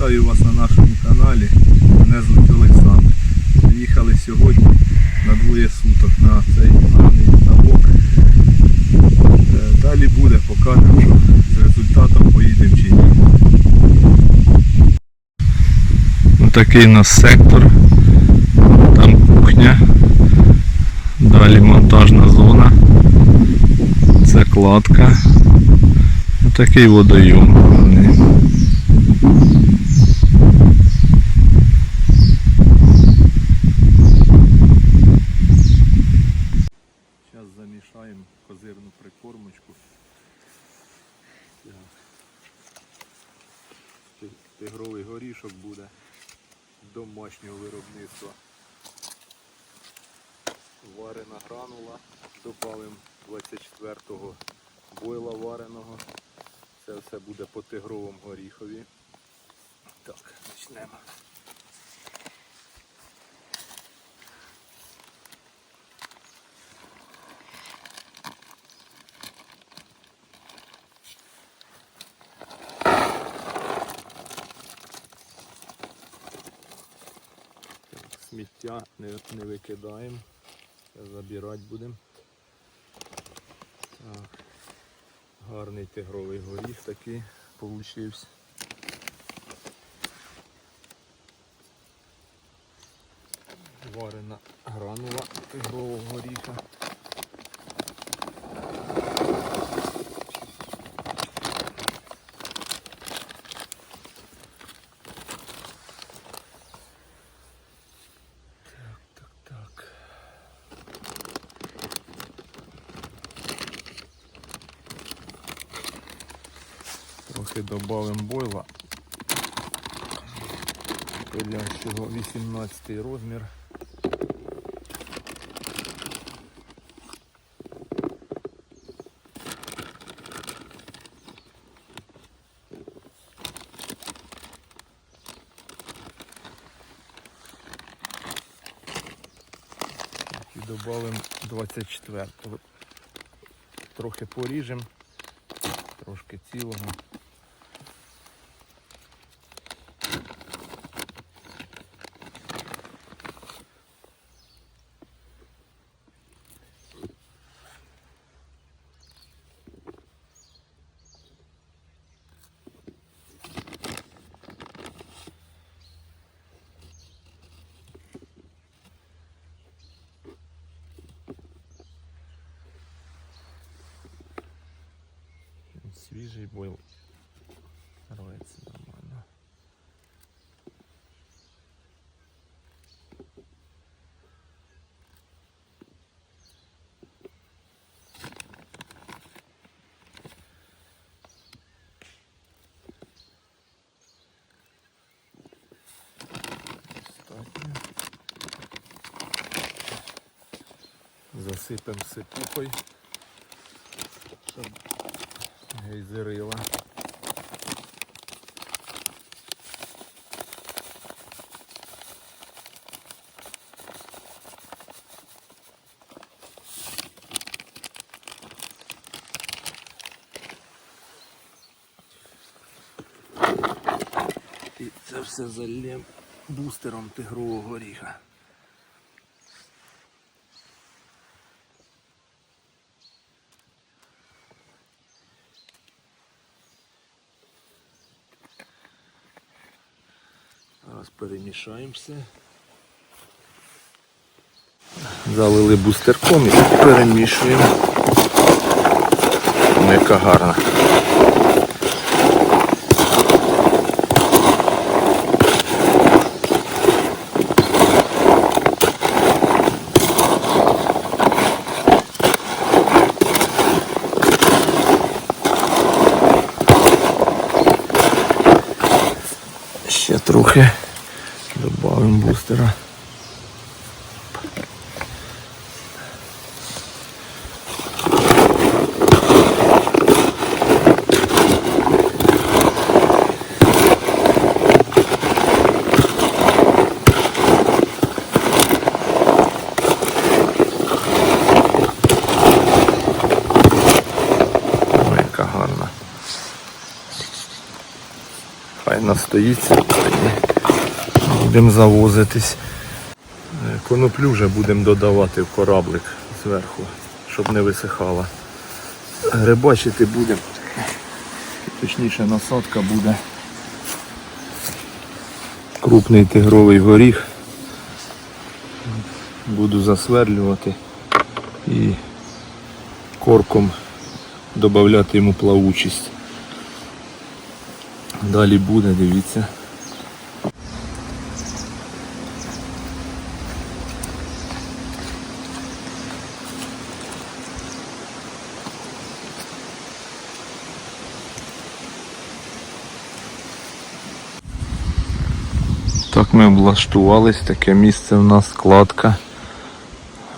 Вітаю вас на нашому каналі. Мене звуть Олександр. Приїхали сьогодні на двоє суток на цей гарний ставок. Е, Далі буде, покажемо, що з результатом поїдемо чи ні. Такий у нас сектор. Там кухня. Далі монтажна зона. Це кладка. Такий водойом. гарний. Зараз замішаємо козирну прикормочку. Так. Ти- Тигровий горішок буде домашнього виробництва. Варена гранула. Добавимо 24-го бойла вареного. Це все буде по тигровому горіхові. Так, почнемо. Так, сміття не, не викидаємо. Забирати будемо. Гарний тигровий горіх такий получився. Варена гранула тигрового горіха. Трохи додамо бойла. Пилящого 18 розмір. І додамо 24. Трохи поріжемо, трошки цілого. Свіжий бойл. Рветься нормально. Засипемо сипухою, щоб гейзерила. І це все зальємо бустером тигрового горіха. Перемішаємо все. Залили бустерком і перемішуємо. Ну, яка гарна. Ще трохи бустера. Тоді будемо завозитись. Е, Коноплю вже будемо додавати в кораблик зверху, щоб не висихала. Рибачити будемо. Точніше насадка буде. Крупний тигровий горіх. Буду засверлювати і корком додати йому плавучість. Далі буде, дивіться. Так ми облаштувались, таке місце в нас складка.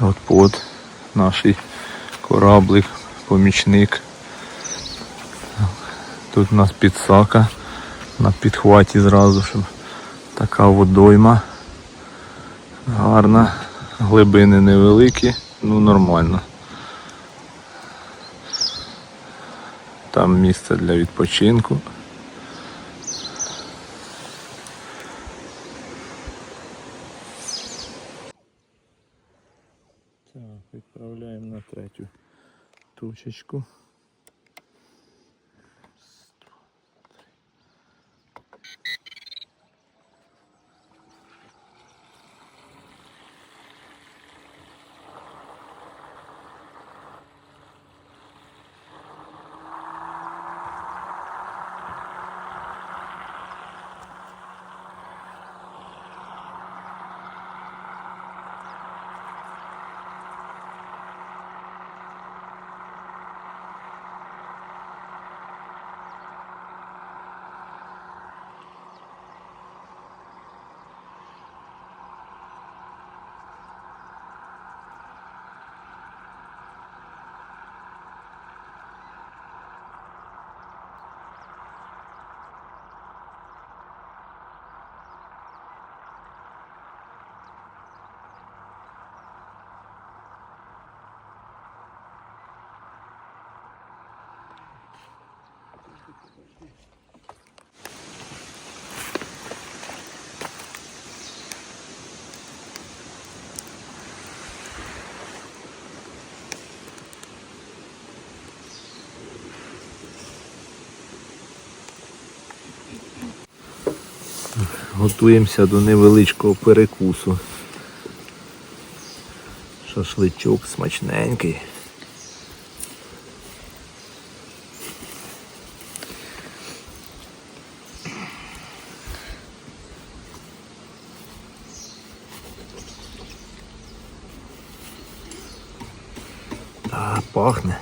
От от наш кораблик, помічник. Тут у нас підсака на підхваті зразу, щоб така водойма. Гарна, глибини невеликі, ну нормально. Там місце для відпочинку. Так, відправляємо на третю точечку. Готуємося до невеличкого перекусу. Шашличок смачненький. Пахне.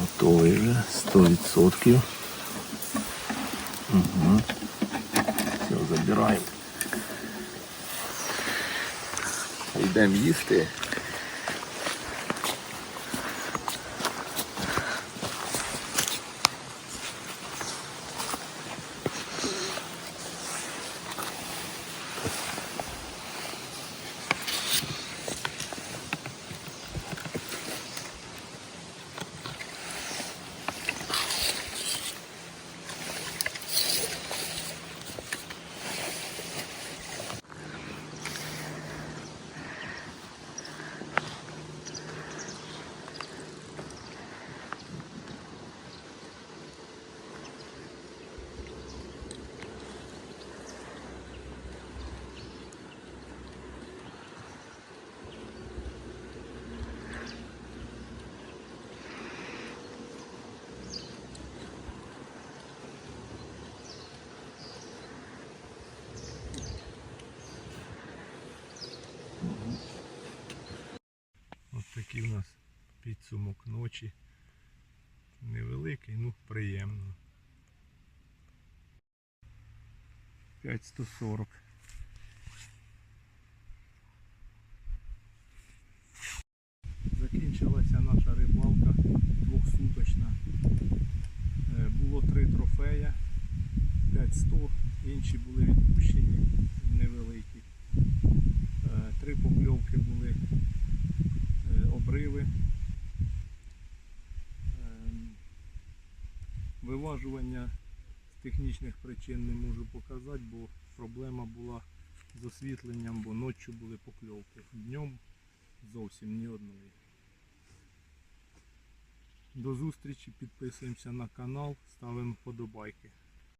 Готовий вже 100%. Угу. Все, забираємо. Йдемо їсти. Підсумок ночі. Невеликий, ну приємно. 5140. Закінчилася наша рибалка двохсуточна. Е, Було три трофея, 5100, інші були відпущені невеликі. Е, Три покльовки були Виважування з технічних причин не можу показати, бо проблема була з освітленням, бо ночі були покльовки. Днем зовсім ні одної. До зустрічі, підписуємося на канал, ставимо вподобайки.